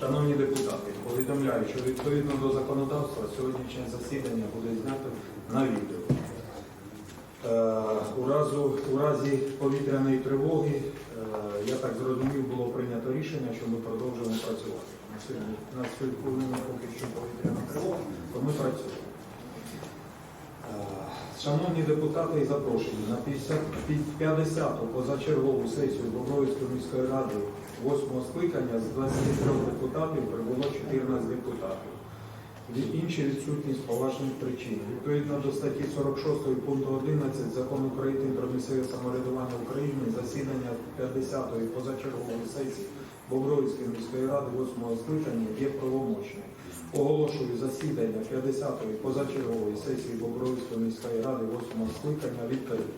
Шановні депутати, повідомляю, що відповідно до законодавства сьогоднішнє засідання буде знято на відео. Е, У, разу, у разі повітряної тривоги, е, я так зрозумів, було прийнято рішення, що ми продовжуємо працювати. На сьогодні на сьогодні поки що повітряна тривога, то ми працюємо. Е, Шановні депутати і запрошені на 50 50-ту позачергову сесію Бобровської міської ради 8 скликання з 23 депутатів прибуло 14 депутатів. Інші відсутні з поважних причин. Відповідно до статті 46 пункту 11 Закону України про місцеве самоврядування України засідання 50-ї позачергової сесії Бобровської міської ради 8 скликання є правомочним. Оголошую засідання 50-ї позачергової сесії Бобровської міської ради 8 скликання відкритим.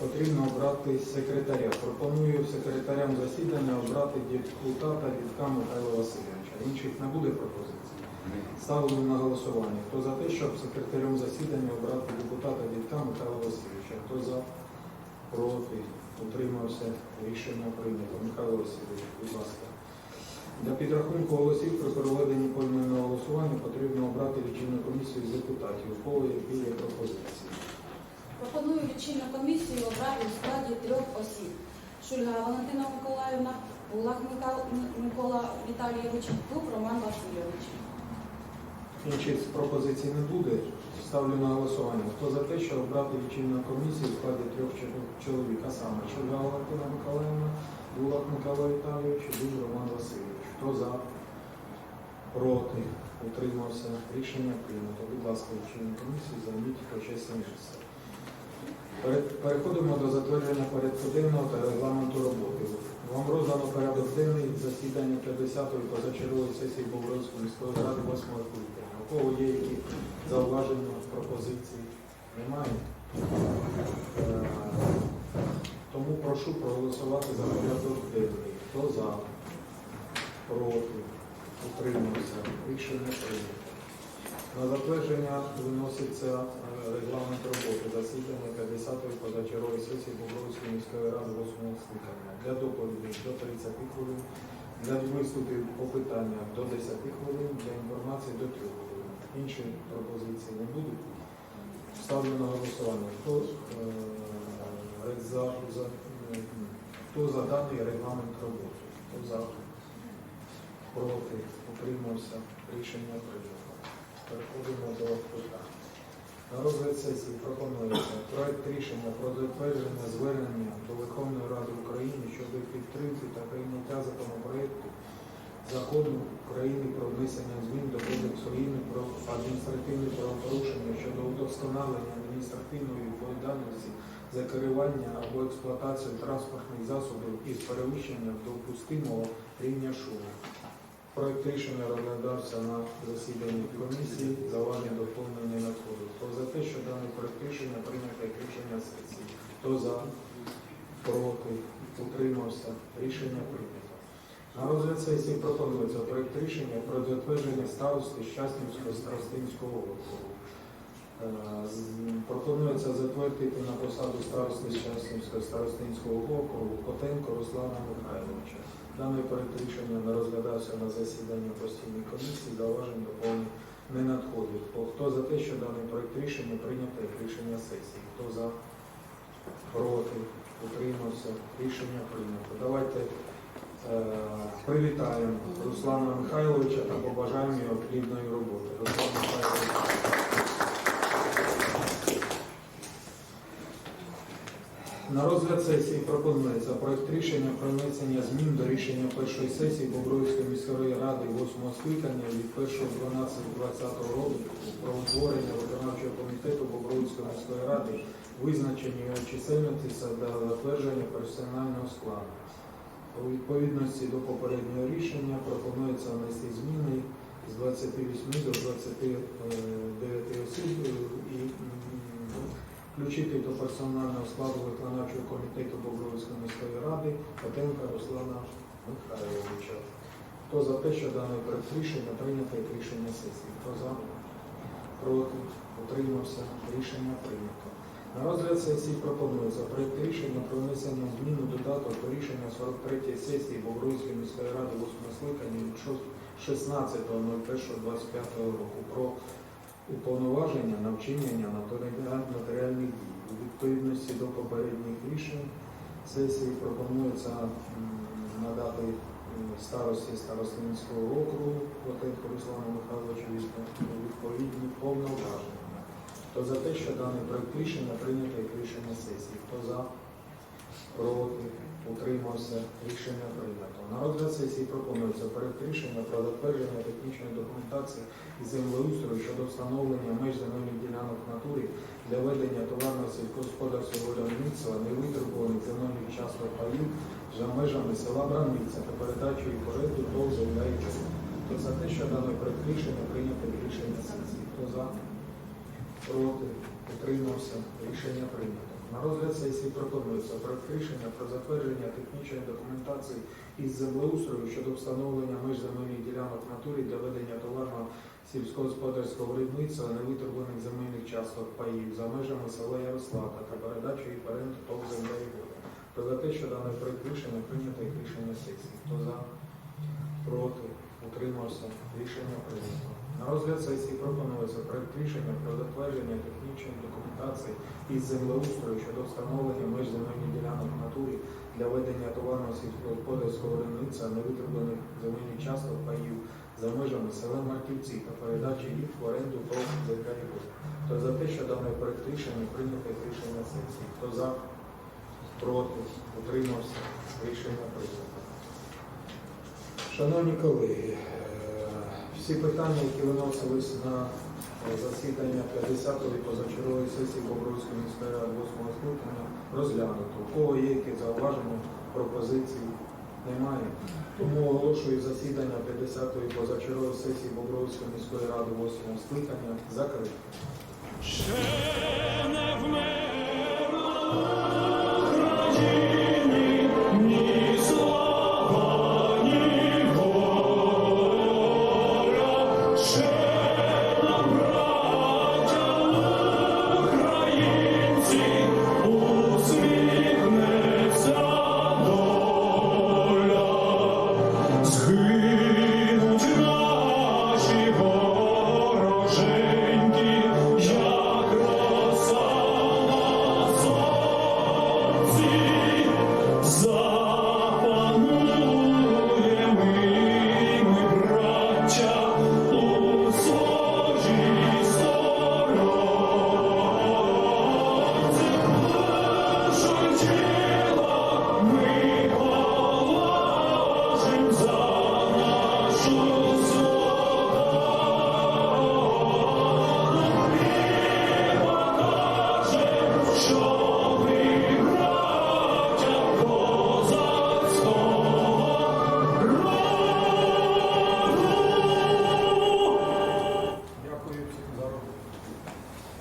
Потрібно обрати секретаря. Пропоную секретарям засідання обрати депутата Вітка Михайла Васильовича. Інших не буде пропозицій. Ставимо на голосування. Хто за те, щоб секретарем засідання обрати депутата Вітка Михайла Васильовича? Хто за? Проти? Утримався? Рішення прийнято. Михайло Васильович, будь ласка. Для підрахунку голосів при проведенні поіменного голосування потрібно обрати лічильну комісію з депутатів. У кого які є пропозиції? Комісію обрати у складі трьох осіб. Шульга Валентина Миколаївна, Мика- Микола Віталійович, Дуб Роман Васильович. Інших пропозицій не буде. Ставлю на голосування. Хто за те, щоб обрати лічильну комісію в складі трьох чоловік, а саме Шульга Валентина Миколаївна, Булак Микола Віталійович, Дуб Роман Васильович. Хто за? Проти? Утримався? Рішення прийнято. Будь ласка, лічильну комісію займіть почесне місце. Пере- Переходимо до затвердження порядку денного та регламенту роботи. Вам роздано порядок денний засідання 50-ї позачергової сесії Бобровської міської ради 8 скликання. У кого є які зауваження, пропозиції? Немає? Е, Тому прошу проголосувати за порядок денний. Хто за? Проти? Утримався? Рішення прийнято. На затвердження виноситься е, регламент роботи засідання 50-ї позачергової сесії Бобровської міської ради 8 скликання. Для доповіді до 30 хвилин, для виступів по питаннях до 10 хвилин, для інформації до 3 хвилин. Інші пропозиції не будуть. Ставлю на голосування. Хто, е, за, за, хто за даний регламент роботи? Хто за? Проти? Утримався? Рішення прийнято. Переходимо до питань. На розгляд сесії пропонується проект рішення про затвердження звернення до Верховної Ради України щодо підтримки та прийняття законопроекту Закону України про внесення змін до Кодексу України про адміністративні правопорушення щодо удосконалення адміністративної відповідальності за керування або експлуатацію транспортних засобів із перевищенням допустимого рівня шуму. Проект рішення розглядався на засіданні комісії, завані доповнення надходить. Хто за те, що даний проект рішення прийнято як рішення сесії? Хто за? Проти? Утримався? Рішення прийнято. На розгляд сесії пропонується проект рішення про затвердження старости Щаснівського старостинського округу. Е, Пропонується затвердити на посаду старости Щасливського старостинського округу Котенко Руслана Михайловича. Даний проект рішення не розглядався на засіданні постійної комісії, зауважень доповнень не надходить. Хто- за те, що даний проект рішення прийнято як рішення сесії? Хто за? Проти? Утримався? Рішення прийнято. Давайте е, привітаємо Руслана Михайловича та побажаємо його плідної роботи. Руслан Михайлович. На розгляд сесії пропонується проект рішення про внесення змін до рішення першої сесії Бобровської міської ради 8 скликання від 1.12.2020 року про утворення виконавчого комітету Бобровської міської ради, визначення його чисельності та затвердження персонального складу. У відповідності до попереднього рішення пропонується внести зміни з 28 до 29 осіб е, і включити до персонального складу виконавчого комітету Бобровської міської ради Котенка Руслана Михайловича. Хто за те, що проект рішення прийнято як рішення сесії? Хто за? Проти? Утримався? Рішення прийнято. На розгляд сесії пропонується проект рішення про внесення змін додаток до рішення 43 сесії Бобровської міської ради 8 скликання від 16.01.25 року про уповноваження на вчинення нотаріальних дій. У відповідності до попередніх рішень сесії пропонується надати старості Старостинського округу Котенко Руслану Михайловичу відпо- відповідні повноваження. Хто за те, що даний проект рішення прийнято як рішення сесії? Хто за? Проти? Утримався? Рішення прийнято. На розгляд сесії пропонується проект рішення про затвердження технічної документації і землеустрою щодо встановлення меж земельних ділянок натурі для ведення товарного сільськогосподарського виробництва невитребуваних земельних часток паїв за межами села Браниця та передачу їх оренду ТОВ «Земля і Чорт». Хто за те, що даний проект рішення прийнято рішення сесії? Хто за? Проти? Утримався? Рішення прийнято. На розгляд сесії пропонується проект рішення про затвердження технічної документації із землеустрою щодо встановлення меж земельних ділянок натурі для ведення товарного сільськогосподарського виробництва невитребуваних земельних часток паїв за межами села Ярославка та передачу в оренду ТОВ «Земля і воля». Хто за те, що даний проект рішення прийнято як рішення сесії? Хто за? Проти? Утримався? Рішення прийнято. На розгляд сесії пропонується проект рішення про затвердження технічної документації із землеустрою щодо встановлення меж земельних ділянок натурі для ведення товарного сільськогосподарського виробництва невитребуваних земельних часток паїв за межами села Марківці та передачі їх в оренду ТОВ «Земля і. Хто за те, що даний проект рішення прийнято рішення сесії? Хто за? Проти? Утримався? Рішення прийнято. Шановні колеги, е, всі питання, які виносились на е, засідання 50-ї позачергової сесії Бобровської міської ради 8 скликання, розглянуто. У кого є які зауваження, пропозиції? Немає. Тому оголошую засідання 50-ї позачергової сесії Бобровської міської ради 8 скликання вмер